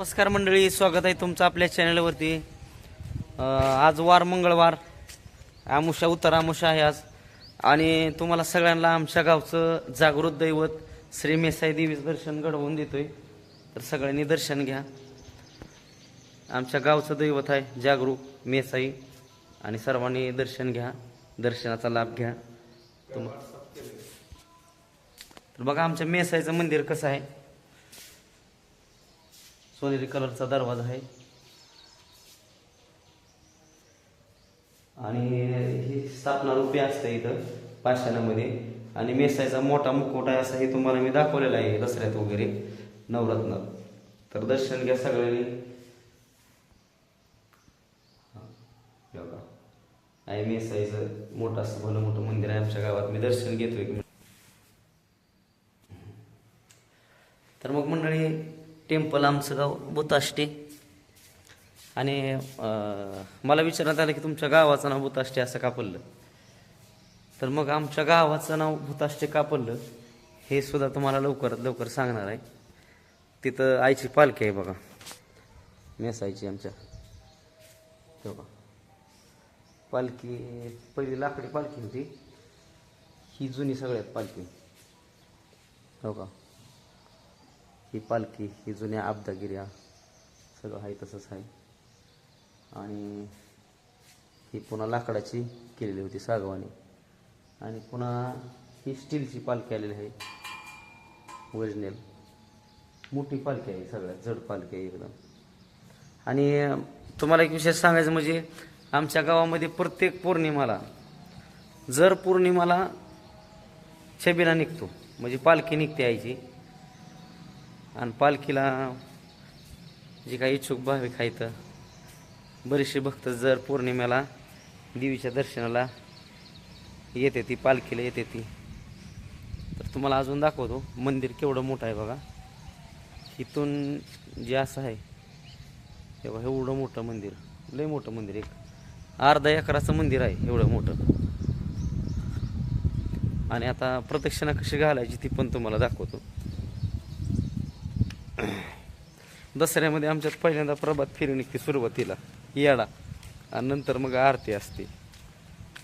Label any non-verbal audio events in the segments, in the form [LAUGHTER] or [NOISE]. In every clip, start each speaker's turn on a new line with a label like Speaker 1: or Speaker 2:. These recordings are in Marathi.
Speaker 1: नमस्कार मंडळी स्वागत आहे तुमचं आपल्या चॅनलवरती. आज वार मंगळवार. आमुषा उत्तर आमुषा आहे आज. आणि तुम्हाला सगळ्यांना आमच्या गावचं जागृत दैवत श्री मेसाई देवीचं दर्शन घडवून देतोय. तर सगळ्यांनी दर्शन घ्या. आमच्या गावचं दैवत आहे जागरूक मेसाई. आणि सर्वांनी दर्शन घ्या. दर्शनाचा लाभ घ्या. तुम तर बघा आमच्या मेसाईचं मंदिर कसं आहे. सोनेरी कलरचा दरवाजा आहे. आणि ही स्थापना रुपी असते इथं पाषाणामध्ये. आणि मेसायचा मोठा मुकुट आहे असं हे तुम्हाला मी दाखवलेलं आहे दसऱ्यात वगैरे नवरत्न तर दर्शन घ्या सगळ्यांनी. आहे मेसाईचं मोठं असं भलं मोठं मंदिर आहे आमच्या गावात. मी दर्शन घेतोय तर मग मंडळी टेम्पल आमचं गाव बुताष्टी. आणि मला विचारण्यात आलं की तुमच्या गावाचं नाव भूताष्टे असं का पडलं? तर मग आमच्या गावाचं नाव भूताष्टे का पडलं हे सुद्धा तुम्हाला लवकरात लवकर सांगणार आहे. तिथं आईची पालखी आहे बघा. मेसाईची आमच्या. हो का पालखी पहिली लाकडी पालखी होती. ही जुनी सगळ्यात पालखी. हो का? ही पालखी ही जुन्या अब्दागिऱ्या सगळं आहे तसंच आहे. आणि ही पुन्हा लाकडाची केलेली होती सागवानी. आणि पुन्हा ही स्टीलची पालखी आलेली आहे. ओरिजिनल. मोठी पालखी आहे सगळ्यात जड पालखी आहे एकदम. आणि तुम्हाला एक विशेष सांगायचं म्हणजे आमच्या गावामध्ये प्रत्येक पौर्णिमाला जर पौर्णिमाला छबिना निघतो म्हणजे पालखी निघते आईची आणि पालखीला जे काही इच्छुक भाविक आहेत बरेचसे भक्त जर पौर्णिमेला देवीच्या दर्शनाला येते ती पालखीला येते ती. तर तुम्हाला अजून दाखवतो मंदिर केवढं मोठं आहे बघा. इथून जे असं आहे तेव्हा एवढं मोठं मंदिर. लय मोठं मंदिर एक. अर्धा एकराचं मंदिर आहे एवढं मोठं. आणि आता प्रदक्षिणा कशी घालायची ती पण तुम्हाला दाखवतो. [COUGHS] दसऱ्यामध्ये आमच्यात पहिल्यांदा प्रभात फेरी निघते सुरुवातीला. येडा. आणि नंतर मग आरती असते.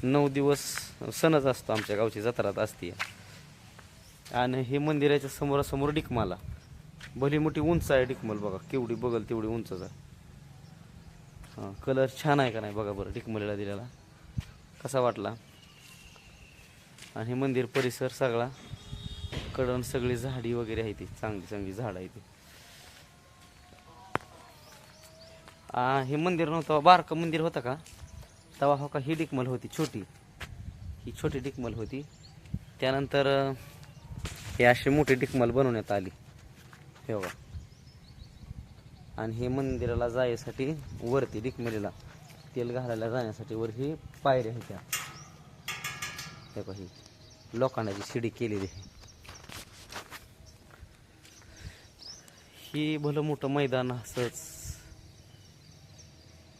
Speaker 1: नऊ दिवस सणच असतो आमच्या गावची जत्रात असते. आणि हे मंदिराच्या समोरासमोर डिकमाला भली मोठी उंच आहे डिकमल बघा. केवढी बघल तेवढी उंचच आहे हां कलर छान आहे का नाही बघा बरं डिकमलीला दिलेला. कसा वाटला? आणि हे मंदिर परिसर सगळा. कडण सगळी झाडी वगैरे आहे ती. चांगली चांगली झाड आहे ती. आ, हे मंदिर नव्हतं बारकं मंदिर होतं का? तेव्हा हो का ही डिकमल होती छोटी. ही छोटी डिकमल होती. त्यानंतर हे अशी मोठी डिकमल बनवण्यात आली. हे बघा. आणि हे मंदिराला जायसाठी वरती डिकमलीला तेल घालायला जाण्यासाठी वर ही पायऱ्या होत्या. हे बघा ही लोखंडाची शिडी केलेली आहे. ही भलं मोठं मैदान असंच.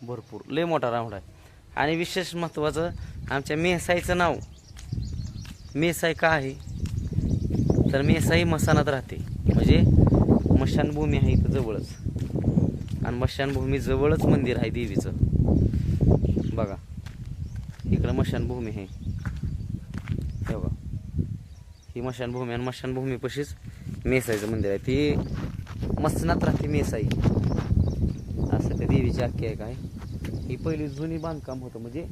Speaker 1: भरपूर. लय मोठा राऊंड आहे. आणि विशेष महत्त्वाचं आमच्या मेसाईचं नाव. मेसाई का आहे? तर मेसाई मसानात राहते. म्हणजे मशानभूमी आहे इथं जवळच. आणि मशानभूमी जवळच मंदिर आहे देवीचं. बघा. इकडं मशानभूमी आहे. हे बघा. ही मशानभूमी आणि मशानभूमीपाशीच मेसाईचं मंदिर आहे. ती मसनात राहते मेसाई. असं त्या देवीची आख्या आहे काय? ही पहिली जुनी बांधकाम होतं म्हणजे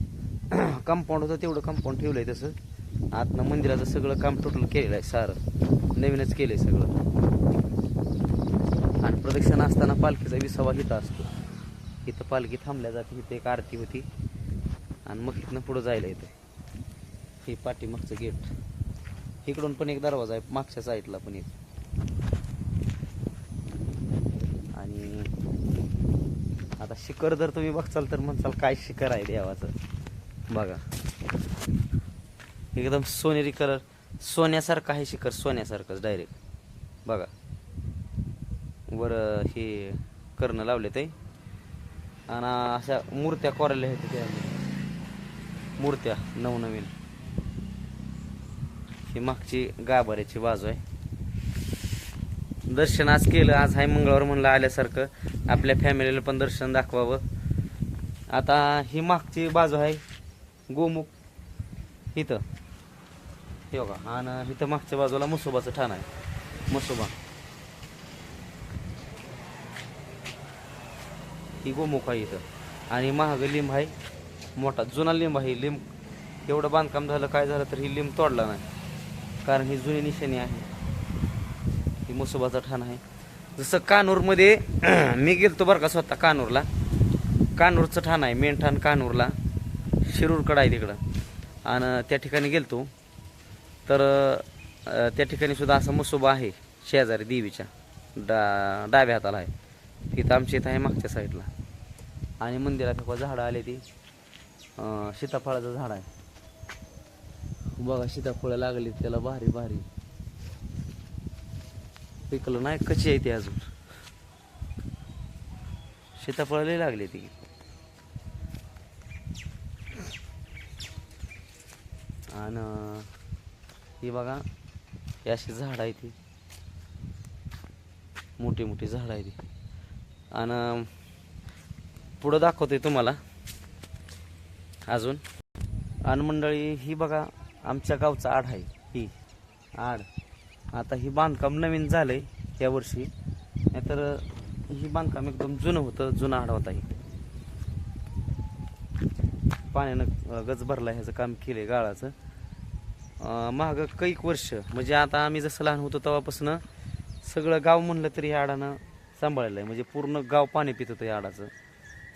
Speaker 1: [CLEARS THROAT] कंपाऊंड होतं तेवढं कंपाऊंड ठेवलं आहे तसं. आतनं मंदिराचं सगळं काम टोटल केलेलं आहे सारं. नवीनच केलं आहे सगळं. आणि प्रदक्षिण असताना पालखीचा विसावा हिथं असतो. इथं पालखी थांबल्या जाते इथं एक आरती होती. आणि मग इथनं पुढं जायला येतं हे पाठीमागचं गेट इकडून पण एक दरवाजा आहे मागच्या साईडला पण एक आणि आता शिखर जर तुम्ही बघचाल तर म्हणसाल काय शिखर आहे देवाचं. बघा. एकदम सोनेरी कलर. सोन्यासारखं आहे शिखर सोन्यासारखंच डायरेक्ट बघा. वर हे करणं लावले ते. आणि अशा मूर्त्या कोरलेल्या आहेत त्या. मूर्त्या नवनवीन. ही मागची गाभाऱ्याची बाजू आहे. दर्शन आज केलं आज हाय मंगळवार म्हणलं आल्यासारखं. आपल्या फॅमिलीला पण दर्शन दाखवावं. आता ही मागची बाजू आहे गोमुख. इथं. हे बघा आणि इथं मागच्या बाजूला मसोबाचं ठाण आहे. मसोबा ही गोमुख आहे इथं. आणि महाग लिंब आहे मोठा जुना लिंब आहे. लिंब एवढं बांधकाम झालं काय झालं तर ही लिंब तोडला नाही. कारण ही जुनी निशाणी आहे. की मुसोबाचा ठाण आहे. जसं कानूरमध्ये [CLEARS THROAT] मी गेलतो बरं का स्वतः कानूरला. कानूरचं ठाण आहे मेन ठाण कानूरला. शिरूरकडं आहे तिकडं. आणि त्या ठिकाणी गेलतो. तर त्या ठिकाणी सुद्धा असा मसोबा आहे शेजारी देवीच्या. डा डाव्या हाताला आहे. तिथं आमच्या इथं आहे मागच्या साईडला. आणि मंदिरात बघा झाडं आले ती. सीताफळाचं झाड आहे. बघा सीताफळं लागली त्याला भारी भारी. पिकलं नाही कशी आहे ती अजून? सीताफळाला लई लागली ती. आणि ही बघा ही अशी झाड आहे ती. मोठी मोठी झाड आहे ती. आणि पुढं दाखवते तुम्हाला. अजून. आणि मंडळी ही बघा आमच्या गावचा आड आहे. ही आड. आता ही बांधकाम नवीन झालंय या वर्षी. नाहीतर ही बांधकाम एकदम जुनं होतं जुनं आड होता पाण्यानं गज भरला ह्याचं काम केलंय गाळाचं. अं, मागं कैक वर्ष म्हणजे आता आम्ही जसं लहान होतो तेव्हापासून सगळं गाव म्हणलं तरी ह्या आडानं सांभाळलेलं आहे. म्हणजे पूर्ण गाव पाणी पित होतं या आडाचं.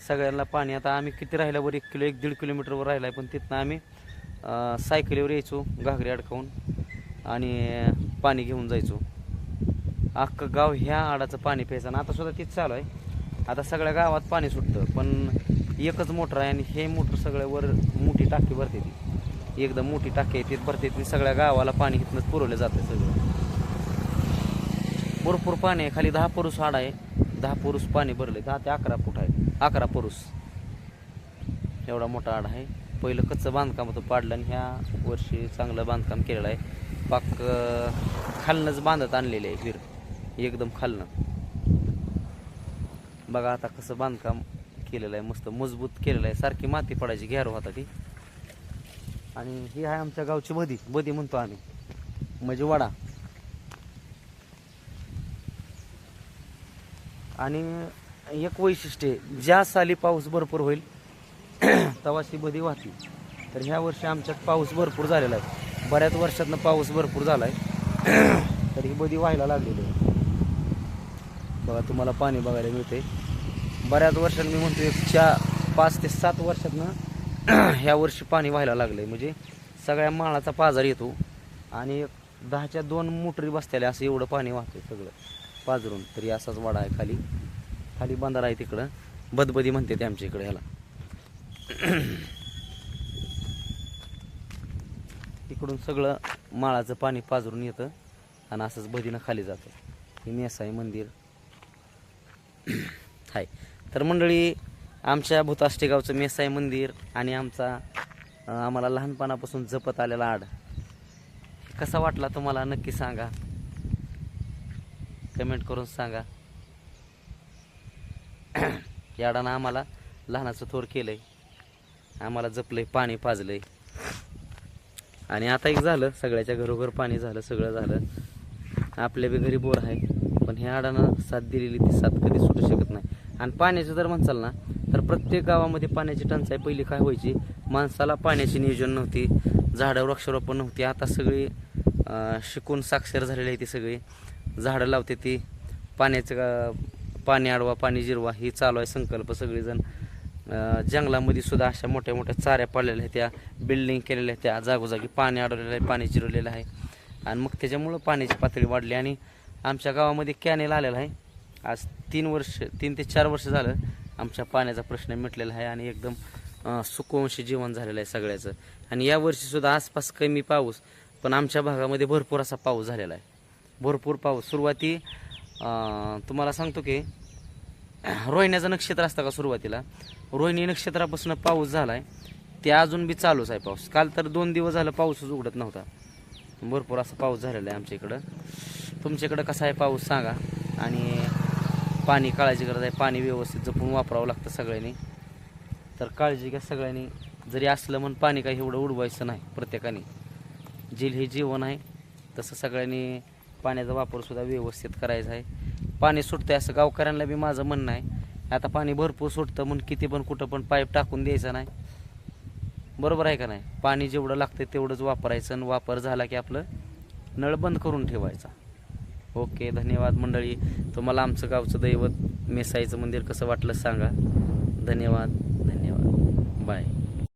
Speaker 1: सगळ्यांना पाणी आता आम्ही किती राहिल्यावर एक किलो एक दीड किलोमीटरवर राहिला आहे पण तिथनं आम्ही सायकलीवर यायचो घागरी अडकावून. आणि पाणी घेऊन जायचो. अख्खं गाव ह्या आडाचं पाणी प्यायचं. आणि आता सुद्धा तीच चालू आहे. आता सगळ्या गावात पाणी सुटतं. पण एकच मोटर आहे आणि हे मोटर सगळ्यावर मोठी टाकी भरते ती. एकदम मोठी टाकी आहे ती भरते ती. सगळ्या गावाला पाणी इथनंच पुरवलं जातं सगळं. भरपूर पाणी आहे. खाली दहा पुरुष आड आहे. दहा पुरुष पाणी भरले. दहा ते अकरा फूट आहे. अकरा पुरुष. एवढा मोठा आडा आहे. पहिलं कच्चं बांधकाम होतं पाडलं आणि ह्या वर्षी चांगलं बांधकाम केलेलं आहे. पाक खालनंच बांधत आणलेले आहे विहीर. एकदम खालनं. बघा आता कसं बांधकाम केलेलं आहे मस्त मजबूत केलेलं आहे. सारखी माती पडायची घ्यारो होता ती. आणि ही आहे आमच्या गावची बदी बदी म्हणतो आम्ही. म्हणजे वडा. आणि एक वैशिष्ट्य ज्या साली पाऊस भरपूर होईल [CLEARS THROAT] तवाशी बदी वाहती तर ह्या वर्षी आमच्यात पाऊस भरपूर झालेला आहे. बऱ्याच वर्षातनं पाऊस भरपूर झाला आहे तर ही बदी व्हायला लागलेली आहे. बघा तुम्हाला पाणी बघायला मिळते बऱ्याच वर्षांनी मी म्हणतो एक चार पाच ते सात वर्षातनं [CLEARS THROAT] ह्या वर्षी पाणी व्हायला लागलंय. म्हणजे सगळ्या माळाचा पाजार येतो आणि एक दहाच्या दोन मोटरी बसत्याला असं एवढं पाणी वाहतंय सगळं. पाजरून. तरी असाच वाडा आहे खाली. खाली बंधारा आहे तिकडं. बदबदी म्हणते ते आमच्या इकडे ह्याला. [CLEARS THROAT] इकडून सगळं माळाचं पाणी पाजरून येतं आणि असंच भदीनं खाली जातं. हे नेसाई मंदिर. [CLEARS THROAT] हाय. तर मंडळी आमच्या भूताष्टे गावचं मेसाई मंदिर आणि आमचा आम्हाला लहानपणापासून जपत आलेला आड कसा वाटला तुम्हाला? नक्की सांगा. कमेंट करून सांगा. [CLEARS THROAT] याडानं आम्हाला लहानाचं थोर केलंय. आम्हाला जपलंय पाणी पाजलंय. आणि आता एक झालं सगळ्याच्या घरोघर पाणी झालं सगळं झालं. आपल्या बी घरी बोर आहे पण ह्या आडानं साथ दिलेली ती साथ कधी सुटू शकत नाही. आणि पाण्याचं जर म्हणसाल ना तर प्रत्येक गावामध्ये पाण्याची टंचाई पहिली काय व्हायची? माणसाला पाण्याची नियोजन नव्हती झाडं वृक्षारोपण नव्हती. आता सगळी शिकून साक्षर झालेली आहे ती सगळी. झाडं लावते ती. पाण्याचं पाणी अडवा पाणी जिरवा ही चालू आहे संकल्प सगळेजण. जंगलामध्ये सुद्धा अशा मोठ्या मोठ्या चाऱ्या पडलेल्या आहेत. त्या बिल्डिंग केलेल्या आहेत. त्या जागोजागी पाणी अडवलेलं आहे पाणी जिरवलेलं आहे. आणि मग त्याच्यामुळं पाण्याची पातळी वाढली आणि आमच्या गावामध्ये कॅनेल आलेला आहे. आज तीन वर्ष तीन ते चार वर्ष झालं आमच्या पाण्याचा प्रश्न मिटलेला आहे आणि एकदम सुकवंशी जीवन झालेलं आहे सगळ्याचं. आणि या वर्षीसुद्धा आसपास कमी पाऊस पण आमच्या भागामध्ये भरपूर असा पाऊस झालेला आहे. भरपूर पाऊस. सुरुवाती तुम्हाला सांगतो की रोहिण्याचं नक्षत्र असतं का सुरुवातीला? रोहिणी नक्षत्रापासून पाऊस झाला आहे ते अजून बी चालूच आहे पाऊस. काल तर दोन दिवस झालं पाऊसच उघडत नव्हता. भरपूर असा पाऊस झालेला आहे आमच्या इकडं. तुमच्याकडं कसा आहे पाऊस सांगा. आणि पाणी काळजी गरज आहे पाणी व्यवस्थित जपून वापरावं लागतं सगळ्यांनी. तर काळजी घ्या सगळ्यांनी. जरी असलं म्हणून पाणी काही एवढं उडवायचं नाही प्रत्येकाने. जेल हे जीवन आहे. तसं सगळ्यांनी पाण्याचा वापरसुद्धा व्यवस्थित करायचा आहे. पाणी सुटतं आहे असं गावकऱ्यांना बी माझं म्हणणं आहे. आता पाणी भरपूर सुटतं म्हणून किती पण कुठं पण पाईप टाकून द्यायचं नाही. बरोबर आहे का नाही? पाणी जेवढं लागतं तेवढंच वापरायचं आणि वापर झाला की आपलं नळ बंद करून ठेवायचा. ओके धन्यवाद मंडळी. तुम्हाला आमचं गावचं दैवत मेसाईचं मंदिर कसं वाटलं सांगा. धन्यवाद धन्यवाद. बाय.